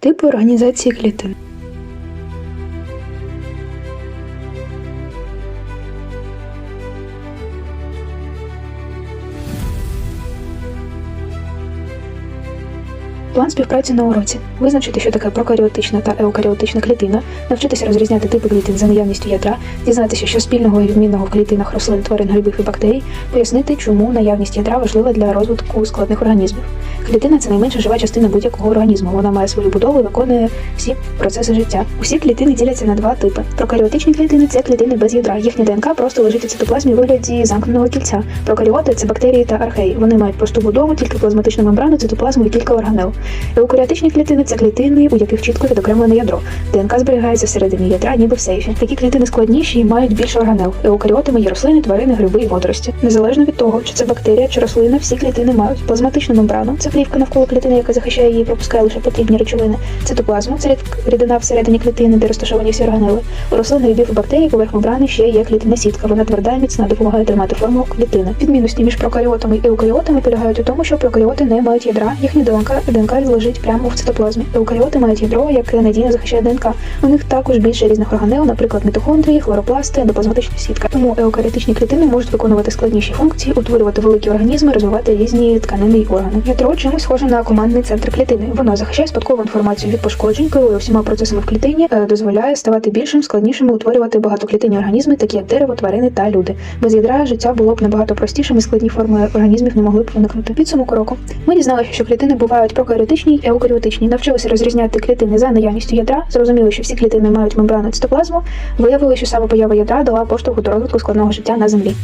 Типи організації клітин. План співпраці на уроці. Визначити, що таке прокаріотична та еукаріотична клітина, навчитися розрізняти типи клітин за наявністю ядра, дізнатися, що спільного і відмінного в клітинах рослин, тварин, грибів і бактерій, пояснити, чому наявність ядра важлива для розвитку складних організмів. Клітина це найменша жива частина будь-якого організму. Вона має свою будову і виконує всі процеси життя. Усі клітини діляться на два типи. Прокаріотичні клітини це клітини без ядра. Їхня ДНК просто лежить у цитоплазмі у вигляді замкненого кільця. Прокаріоти це бактерії та археї. Вони мають просту будову, тільки плазматичну мембрану, цитоплазму і кілька органел. Еукаріотичні клітини це клітини, у яких чітко відокремлене ядро. ДНК зберігається всередині ядра, ніби в сейфі. Такі клітини складніші і мають більше органел. Еукаріотами є рослини, тварини, гриби і водорості. Незалежно від того, чи це бактерія чи рослина, всі клітини мають плазматичну мембрану. Це плівка навколо клітини, яка захищає її, пропускає лише потрібні речовини. Цитоплазму це рідина всередині клітини, де розташовані всі органели. У рослин, грибів і бактерій поверх мембрани ще є клітинна сітка. Вона тверда і міцна, допомагає тримати форму клітини. Відмінності між прокаріотами і еукаріотами полягають у тому, що прокаріоти не мають ядра, їхня ДНК, ДНК лежить прямо в цитоплазмі. Еукаріоти мають ядро, яке надійно захищає ДНК. У них також більше різних органел, наприклад, мітохондрії, хлоропласти, ендоплазматична сітка. Тому еукаріотичні клітини можуть виконувати складніші функції, утворювати великі організми, розвивати різні тканини й органи. Ядро чимось схоже на командний центр клітини. Воно захищає спадкову інформацію від пошкоджень, керує всіма процесами в клітині, е, дозволяє ставати більшим, складнішими, утворювати багатоклітинні організми, такі як дерево, тварини та люди. Без ядра життя було б набагато простішим і складні форми організмів не могли б виникнути. Підсумок року. Ми дізналися, що клітини бувають прокаріотичні й еукаріотичні. Навчилися розрізняти клітини за наявністю ядра, зрозуміли, що всі клітини мають мембрану цитоплазму, виявили, що саме поява ядра дала поштовху до розвитку складного життя на землі.